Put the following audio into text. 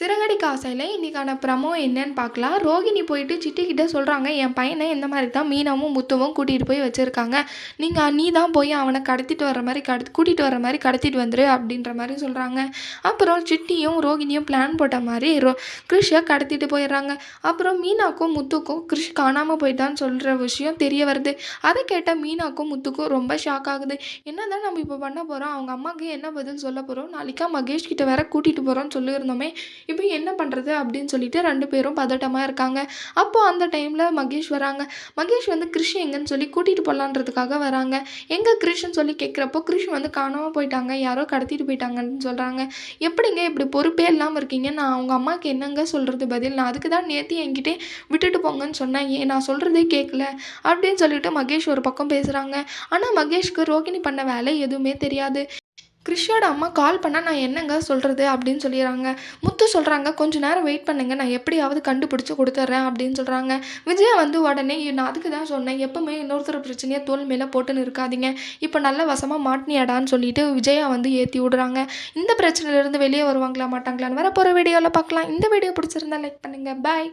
சிறகடி காசையில் இன்றைக்கான ப்ரமோ என்னன்னு பார்க்கலாம். ரோகிணி போயிட்டு சிட்டிக்கிட்ட சொல்கிறாங்க என் பையனை இந்த மாதிரி தான் மீனாவும் முத்துவும் கூட்டிகிட்டு போய் வச்சுருக்காங்க. நீங்கள் நீ தான் போய் அவனை கடத்திட்டு வர மாதிரி கடத் கூட்டிகிட்டு வர மாதிரி கடத்திட்டு வந்துரு அப்படின்ற மாதிரி சொல்கிறாங்க அப்புறம் சிட்டியும் ரோகிணியும் பிளான் போட்ட மாதிரி ரோ கிருஷை கடத்திட்டு போயிடுறாங்க. அப்புறம் மீனாக்கும் முத்துக்கும் கிருஷ் காணாமல் போயிட்டான்னு சொல்கிற விஷயம் தெரிய வருது. அதை கேட்ட மீனாக்கும் முத்துக்கும் ரொம்ப ஷாக் ஆகுது. என்ன தான் நம்ம இப்போ பண்ண போகிறோம் அவங்க அம்மாவுக்கு என்ன பதில் சொல்ல போகிறோம் நாளைக்கா மகேஷ் கிட்ட வேற கூட்டிகிட்டு போகிறோம்னு சொல்லியிருந்தோமே. இப்போ என்ன பண்ணுறது அப்படின்னு சொல்லிட்டு ரெண்டு பேரும் பதட்டமாக இருக்காங்க. அப்போது அந்த டைமில் மகேஷ் வராங்க. மகேஷ் வந்து கிருஷ் எங்கன்னு சொல்லி கூட்டிகிட்டு போகலான்றதுக்காக வராங்க. எங்கே கிருஷ்ன்னு சொல்லி கேட்குறப்போ கிருஷ் வந்து காணாமல் போயிட்டாங்க. யாரோ கடத்திட்டு போயிட்டாங்கன்னு சொல்கிறாங்க எப்படிங்க இப்படி பொறுப்பே இல்லாமல் இருக்கீங்க? நான் அவங்க அம்மாவுக்கு என்னங்க சொல்கிறது பதில்? நான் அதுக்கு தான் நேற்று என்கிட்டே விட்டுட்டு போங்கன்னு சொன்னேன். ஏன் நான் சொல்கிறதே கேட்கல அப்படின்னு சொல்லிட்டு மகேஷ் ஒரு பக்கம் பேசுகிறாங்க ஆனால் மகேஷ்க்கு ரோகிணி பண்ண வேலை எதுவுமே தெரியாது. கிறிஷோட அம்மா கால் பண்ணால் நான் என்னங்க சொல்கிறது அப்படின்னு சொல்லிடுறாங்க. முத்து சொல்கிறாங்க கொஞ்ச நேரம் வெயிட் பண்ணுங்க நான் எப்படியாவது கண்டுபிடிச்சி கொடுத்துட்றேன் அப்படின்னு சொல்கிறாங்க விஜயா வந்து உடனே நான் அதுக்கு தான் சொன்னேன் எப்போவுமே இன்னொருத்தர் பிரச்சனையை தோல் மேலே போட்டுன்னு இருக்காதீங்க. இப்போ நல்ல வசமாக மாட்டினியாடான்னு சொல்லிட்டு விஜயா வந்து ஏற்றி விடுறாங்க. இந்த பிரச்சனையிலேருந்து வெளியே வருவாங்களா மாட்டாங்களான்னு வர போகிற வீடியோவில் பார்க்கலாம். இந்த வீடியோ பிடிச்சிருந்தா லைக் பண்ணுங்கள் பாய்